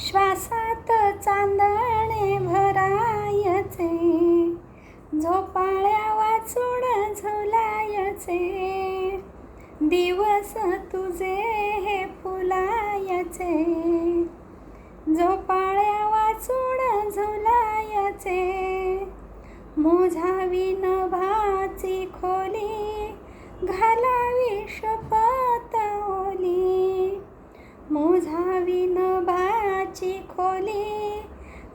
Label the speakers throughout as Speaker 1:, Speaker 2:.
Speaker 1: श्वासात चांदणे भरायचे झोपाळ्या वाचून झुलायचे. दिवस तुझे हे फुलायचे झोपाळ्या वाचून झुलायचे. मोझावी नभाची खोली घालावी शपथ ओली. मोझावी बाची खोली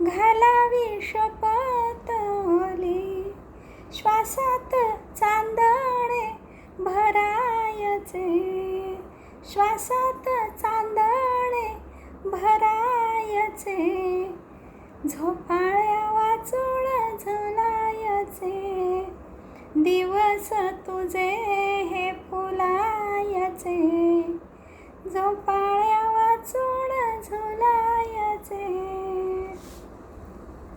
Speaker 1: घालावी शपथ ओली. श्वासात चांदणे भरायचे श्वासात चांदणे भरायचे. झोपाळ्या वाचून झुलायचे दिवस तुझे हे फुलायचे. झोपाळ्या वाचून झुलायचे.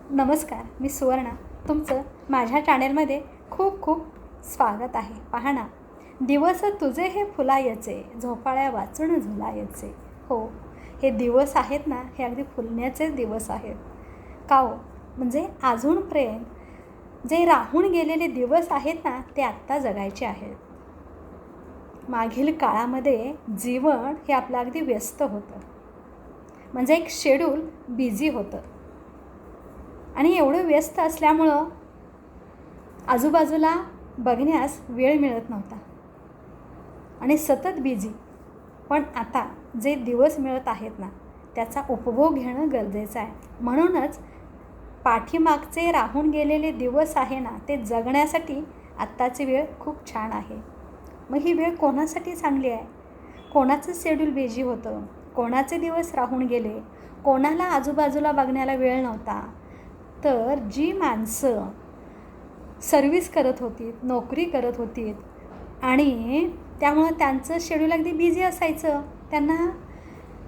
Speaker 1: नमस्कार मी सुवर्णा. तुमचं माझ्या चॅनेलमध्ये खूप खूप स्वागत आहे. पहा ना दिवस तुझे हे फुलायचे झोपाळ्या वाचून झुलायचे. हो हे दिवस आहेत ना हे अगदी फुलण्याचेच दिवस आहेत. का हो? म्हणजे अजून प्रेम जे राहून गेलेले दिवस आहेत ना ते आत्ता जगायचे आहेत. मागील काळामध्ये जीवन हे आपलं अगदी व्यस्त होतं. म्हणजे एक शेड्यूल बिझी होतं. आणि एवढं व्यस्त असल्यामुळं आजूबाजूला बघण्यास वेळ मिळत नव्हता. आणि सतत बिझी पण आता जे दिवस मिळत आहेत ना त्याचा उपभोग घेणं गरजेचं आहे. म्हणूनच पाठीमागचे राहून गेलेले दिवस आहे ना ते जगण्यासाठी आत्ताची वेळ खूप छान आहे. मग ही वेळ कोणासाठी चांगली आहे? कोणाचं शेड्यूल बिझी होतं? कोणाचे दिवस राहून गेले? कोणाला आजूबाजूला बघण्याला वेळ नव्हता? तर जी माणसं सर्विस करत होती नोकरी करत होती आणि त्यामुळं त्यांचं शेड्यूल अगदी बिझी असायचं. त्यांना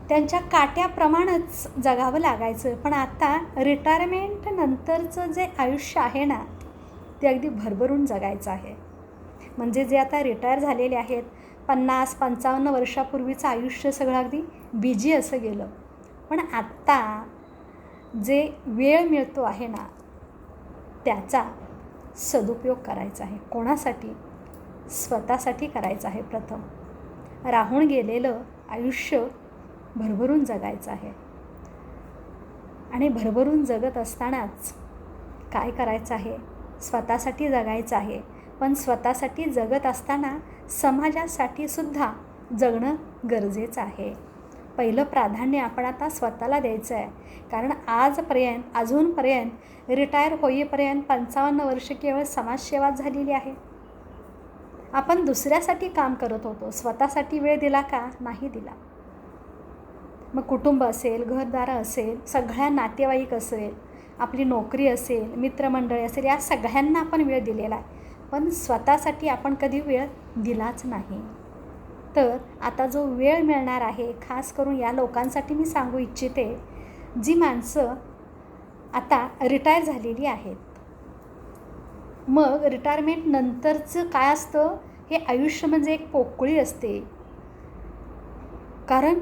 Speaker 1: त्यांच्या काट्याप्रमाणेच जगावं लागायचं. पण आता रिटायरमेंट नंतरचं जे आयुष्य आहे ना ते अगदी भरभरून जगायचं आहे. म्हणजे जे आता रिटायर झालेले आहेत पन्नास पंचावन्न वर्षापूर्वीचं आयुष्य सगळं अगदी बिझी असं गेलं. पण आत्ता जे वेळ मिळतो आहे ना त्याचा सदुपयोग करायचा आहे. कोणासाठी? स्वतःसाठी करायचं आहे प्रथम. राहून गेलेलं आयुष्य भरभरून जगायचं आहे. आणि भरभरून जगत असतानाच काय करायचं आहे? स्वतःसाठी जगायचं आहे. पण स्वतःसाठी जगत असताना समाजासाठी सुद्धा जगणं गरजेचं आहे. पहिलं प्राधान्य आपण आता स्वतःला द्यायचं आहे कारण आजपर्यंत अजूनपर्यंत रिटायर होईपर्यंत पंचावन्न वर्ष केवळ समाजसेवा झालेली आहे. आपण दुसऱ्यासाठी काम करत होतो. स्वतःसाठी वेळ दिला का? नाही दिला. मग कुटुंब असेल घरदार असेल सगळ्या नातेवाईक असेल आपली नोकरी असेल मित्रमंडळी असेल या सगळ्यांना आपण वेळ दिलेला आहे. पण स्वतःसाठी आपण कधी वेळ दिलाच नाही. तर आता जो वेळ मिळणार आहे खास करून या लोकांसाठी मी सांगू इच्छिते जी माणसं आता रिटायर झालेली आहेत. मग रिटायरमेंट नंतरचं काय असतं? हे आयुष्य म्हणजे एक पोकळी असते. कारण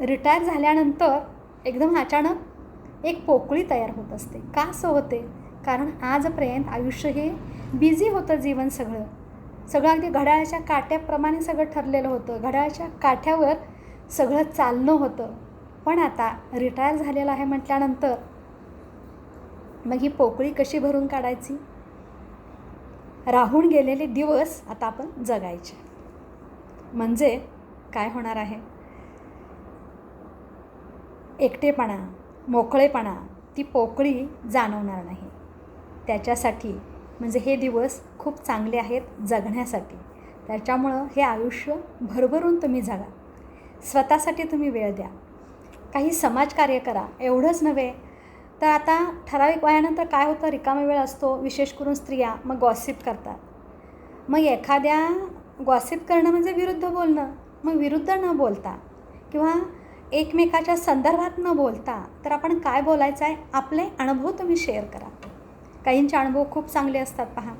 Speaker 1: रिटायर झाल्यानंतर एकदम अचानक एक पोकळी तयार होत असते. का असं होते? कारण आजपर्यंत आयुष्य हे बिझी होतं जीवन सगळं. सगळं अगदी घड्याळाच्या काट्याप्रमाणे सगळं ठरलेलं होतं. घड्याळाच्या काठ्यावर सगळं चालणं होतं. पण आता रिटायर झालेलं आहे म्हटल्यानंतर मग ही पोकळी कशी भरून काढायची? राहून गेलेले दिवस आता आपण जगायचे. म्हणजे काय होणार आहे? एकटेपणा मोकळेपणा ती पोकळी जाणवणार नाही. त्याच्यासाठी म्हणजे हे दिवस खूप चांगले आहेत जगण्यासाठी. त्याच्यामुळं हे आयुष्य भरभरून तुम्ही जगा. स्वतःसाठी तुम्ही वेळ द्या. काही समाजकार्य करा एवढंच नव्हे. तर आता ठराविक वयानंतर काय होतं? रिकामा वेळ असतो विशेष करून स्त्रिया मग गॉसिप करतात. मग एखाद्या गॉसिप करणं म्हणजे विरुद्ध बोलणं. मग विरुद्ध न बोलता किंवा एकमेकाच्या संदर्भात न बोलता तर आपण काय बोलायचं आहे? आपले अनुभव तुम्ही शेअर करा. काहींचे अनुभव खूप चांगले असतात पहा.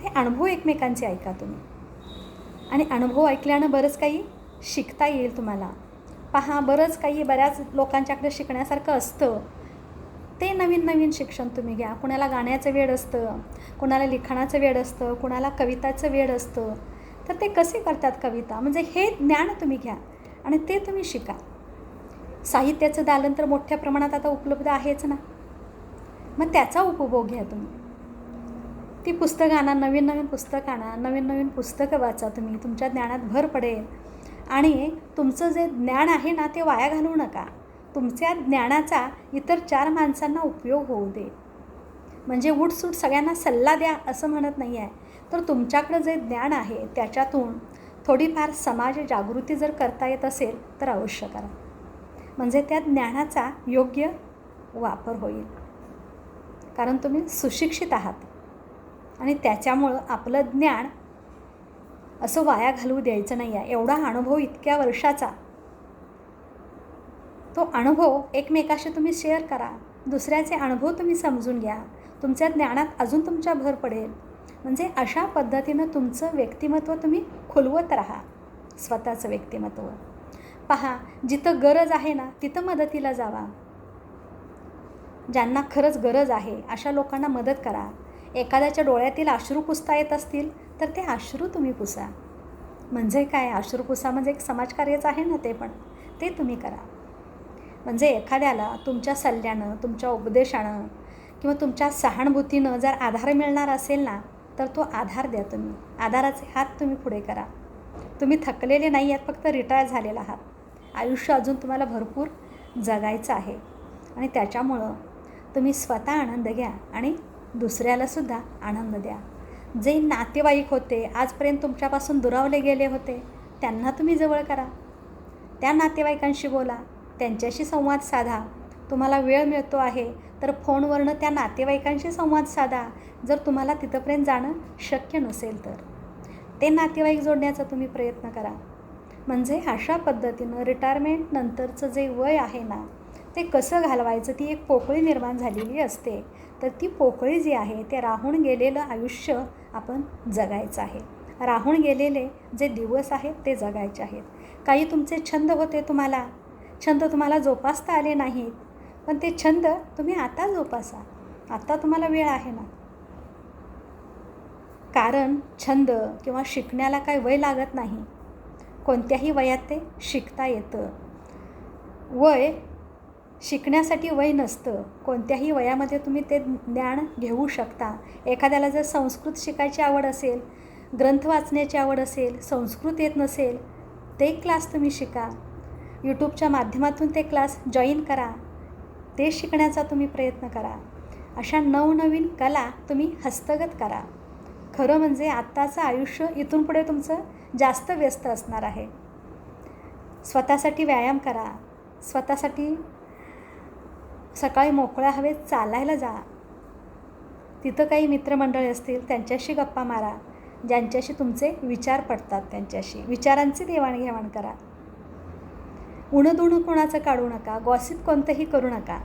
Speaker 1: ते अनुभव एकमेकांचे ऐका तुम्ही. आणि अनुभव ऐकल्यानं बरंच काही शिकता येईल तुम्हाला. पहा बरंच काही बऱ्याच लोकांच्याकडे शिकण्यासारखं असतं. ते नवीन नवीन शिक्षण तुम्ही घ्या. कुणाला गाण्याचं वेळ असतं कुणाला लिखाणाचं वेळ असतं कुणाला कविताचं वेळ असतं. तर ते कसे करतात कविता? म्हणजे हे ज्ञान तुम्ही घ्या आणि ते तुम्ही शिका. साहित्याचं दालन तर मोठ्या प्रमाणात आता उपलब्ध आहेच ना. मग त्याचा उपभोग घ्या तुम्ही. ती पुस्तकं आणा नवीन नवीन पुस्तकं आणा नवीन नवीन पुस्तकं वाचा तुम्ही तुमच्या ज्ञानात भर पडेल. आणि तुमचं जे ज्ञान आहे ना ते वाया घालवू नका. तुमच्या ज्ञानाचा इतर चार माणसांना उपयोग होऊ दे. म्हणजे उठसूट सगळ्यांना सल्ला द्या असं म्हणत नाही आहे तर तुमच्याकडं जे ज्ञान आहे त्याच्यातून थोडीफार समाज जागृती जर करता येत असेल तर अवश्य करा. म्हणजे त्या ज्ञानाचा योग्य वापर होईल. कारण तुम्ही सुशिक्षित आहात. आणि त्याच्यामुळं आपलं ज्ञान असं वाया घालवू द्यायचं नाही आहे एवढा अनुभव इतक्या वर्षाचा. तो अनुभव एकमेकाशी तुम्ही शेअर करा. दुसऱ्याचे अनुभव तुम्ही समजून घ्या. तुमच्या ज्ञानात अजून तुमच्या भर पडेल. म्हणजे अशा पद्धतीनं तुमचं व्यक्तिमत्व तुम्ही खुलवत राहा. स्वतःचं व्यक्तिमत्व. पहा जिथं गरज आहे ना तिथं मदतीला जावा. ज्यांना खरंच गरज आहे अशा लोकांना मदत करा. एखाद्याच्या डोळ्यातील अश्रू पुसता येत असतील तर ते अश्रू तुम्ही पुसा. म्हणजे काय? अश्रू पुसा म्हणजे एक समाजकार्यच आहे ना ते पण. ते तुम्ही करा. म्हणजे एखाद्याला तुमच्या सल्ल्यानं तुमच्या उपदेशानं किंवा तुमच्या सहानुभूतीनं जर आधार मिळणार असेल ना तर तो आधार द्या तुम्ही. आधाराचे हात तुम्ही पुढे करा. तुम्ही थकलेले नाही आहेत फक्त रिटायर झालेला आहात. आयुष्य अजून तुम्हाला भरपूर जगायचं आहे. आणि त्याच्यामुळं तुम्ही स्वतः आनंद घ्या आणि दुसऱ्यालासुद्धा आनंद द्या. जे नातेवाईक होते आजपर्यंत तुमच्यापासून दुरावले गेले होते त्यांना तुम्ही जवळ करा. त्या नातेवाईकांशी बोला त्यांच्याशी संवाद साधा. तुम्हाला वेळ मिळतो आहे तर फोनवरनं त्या नातेवाईकांशी संवाद साधा. जर तुम्हाला तिथंपर्यंत जाणं शक्य नसेल तर. ते नातेवाईक जोडण्याचा तुम्ही प्रयत्न करा. म्हणजे अशा पद्धतीनं रिटायरमेंट नंतरचं जे वय आहे ना ते कसं घालवायचं ती एक पोकळी निर्माण झालेली असते. तर ती पोकळी जी आहे ते राहून गेलेलं आयुष्य आपण जगायचं आहे. राहून गेलेले जे दिवस आहेत ते जगायचे आहेत. काही तुमचे छंद होते तुम्हाला? छंद तुम्हाला जोपासता आले नाहीत. पण ते छंद तुम्ही आता जोपासा. आता तुम्हाला वेळ आहे ना? कारण छंद किंवा शिकण्याला काय वय लागत नाही. कोणत्याही वयात ते शिकता येतं. वय शिकण्यासाठी वय नसतं. कोणत्याही वयामध्ये तुम्ही ते ज्ञान घेऊ शकता. एखाद्याला जर संस्कृत शिकायची आवड असेल ग्रंथ वाचण्याची आवड असेल संस्कृत येत नसेल ते क्लास तुम्ही शिका. यूट्यूबच्या माध्यमातून ते क्लास जॉईन करा. ते शिकण्याचा तुम्ही प्रयत्न करा. अशा नवनवीन कला तुम्ही हस्तगत करा. खरं म्हणजे आत्ताचं आयुष्य इथून पुढे तुमचं जास्त व्यस्त असणार आहे. स्वतःसाठी व्यायाम करा. स्वतःसाठी सकाळी मोकळ्या हवेत चालायला जा. तिथं काही मित्रमंडळी असतील त्यांच्याशी गप्पा मारा. ज्यांच्याशी तुमचे विचार पडतात त्यांच्याशी. विचारांची देवाणघेवाण करा. उणंदुणं कोणाचं काढू नका गॉसिप कोणतंही करू नका.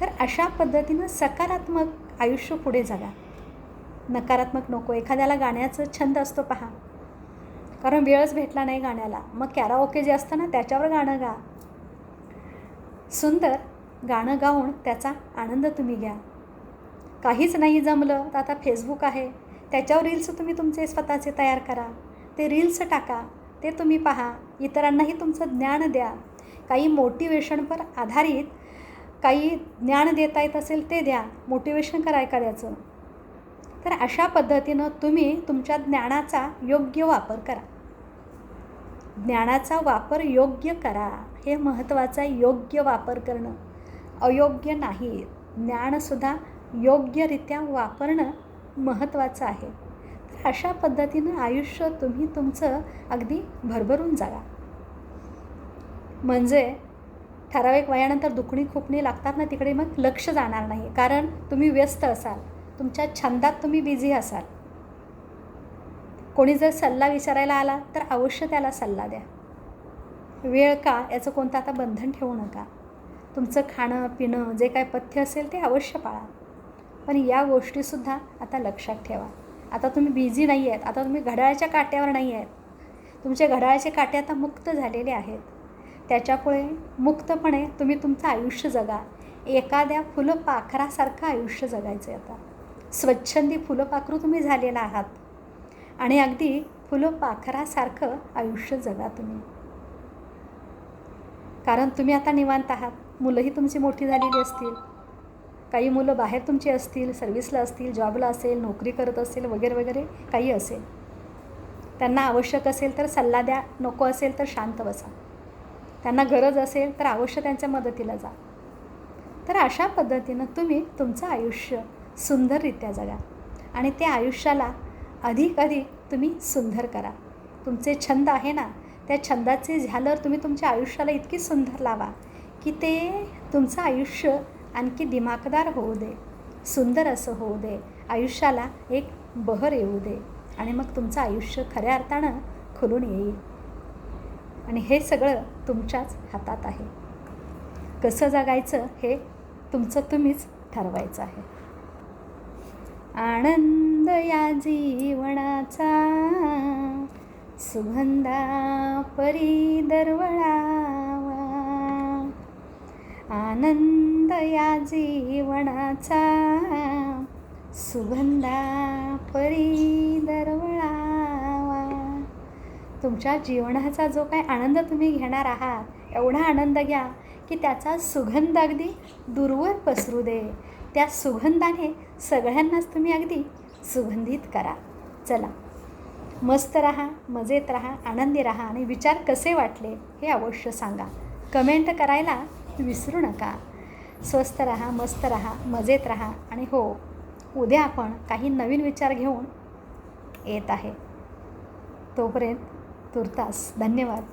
Speaker 1: तर अशा पद्धतीनं सकारात्मक आयुष्य पुढे जगा. नकारात्मक नको एखाद्याला गाण्याचं छंद असतो पहा. कारण वेळच भेटला नाही गाण्याला. मग कॅराओके जे असतं ना त्याच्यावर गाणं गा. सुंदर गाणं गाऊन त्याचा आनंद तुम्ही घ्या. काहीच नाही जमलं तर आता फेसबुक आहे. त्याच्यावर रील्स तुम्ही तुमचे स्वतःचे तयार करा. ते रील्स टाका. ते तुम्ही पहा. इतरांनाही तुमचं ज्ञान द्या. काही मोटिवेशनवर आधारित काही ज्ञान देता येत असेल ते द्या. मोटिवेशन करा एखाद्याचं. तर अशा पद्धतीनं तुम्ही तुमच्या ज्ञानाचा योग्य वापर करा. ज्ञानाचा वापर योग्य करा. हे महत्त्वाचा योग्य वापर करणं. अयोग्य नाही. ज्ञानसुद्धा योग्यरित्या वापरणं महत्त्वाचं आहे. तर अशा पद्धतीनं आयुष्य तुम्ही तुमचं अगदी भरभरून जागा. म्हणजे ठराविक वयानंतर दुखणी खुपणी लागतात ना तिकडे मग लक्ष जाणार नाही. कारण तुम्ही व्यस्त असाल. तुमच्या छंदात तुम्ही बिझी असाल. कोणी जर सल्ला विचारायला आला तर अवश्य त्याला सल्ला द्या. वेळ का? याचं कोणतं आता बंधन ठेवू नका. तुमचं खाणं पिणं जे काय पथ्य असेल ते अवश्य पाळा. पण या गोष्टीसुद्धा आता लक्षात ठेवा. आता तुम्ही बिझी नाही आहेत. आता तुम्ही घड्याळाच्या काट्यावर नाही आहेत. तुमचे घड्याळाचे काटे आता मुक्त झालेले आहेत. त्याच्यापुढे मुक्तपणे तुम्ही तुमचं आयुष्य जगा. एखाद्या फुलपाखरासारखं आयुष्य जगायचं आहे आता. स्वच्छंदी फुलपाखरू तुम्ही झालेला आहात. आणि अगदी फुलपाखरासारखं आयुष्य जगा तुम्ही. कारण तुम्ही आता निवांत आहात. मुलंही तुमची मोठी झालेली असतील. काही मुलं बाहेर तुमची असतील सर्व्हिसला असतील जॉबला असेल नोकरी करत असेल वगैरे वगैरे काही असेल. त्यांना आवश्यक असेल तर सल्ला द्या नको असेल तर शांत बसा. त्यांना गरज असेल तर अवश्य त्यांच्या मदतीला जा. तर अशा पद्धतीनं तुम्ही तुमचं आयुष्य सुंदररित्या जगा आणि त्या आयुष्याला अधिक अधिक तुम्ही सुंदर करा. तुमचे छंद आहे ना त्या छंदाचे झालर तुम्ही तुमच्या आयुष्याला इतकी सुंदर लावा की ते तुमचं आयुष्य आणखी दिमाखदार होऊ दे सुंदर असं होऊ दे आयुष्याला एक बहर येऊ दे आणि मग तुमचं आयुष्य खऱ्या अर्थानं खुलून येईल. आणि हे सगळं तुमच्याच हातात आहे. कसं जगायचं हे तुमचं तुम्हीच ठरवायचं आहे. आनंद या जीवनाचा सुगंधा परी दरवळा आनंद या जीवनाचा सुगंधा परी दरवळावा. तुमच्या जीवनाचा जो काय आनंद तुम्ही घेणार आहात एवढा आनंद घ्या की त्याचा सुगंध अगदी दूरवर पसरू दे. त्या सुगंधाने सगळ्यांनाच तुम्ही अगदी सुगंधित करा. चला. मस्त राहा मजेत राहा आनंदी राहा आणि विचार कसे वाटले हे अवश्य सांगा. कमेंट करायला विसरू नका. स्वस्त रहा मस्त रहा मजेत राहा आणि हो उद्या आपण काही नवीन विचार घेऊन येत आहे. तोपर्यंत तुर्तास धन्यवाद.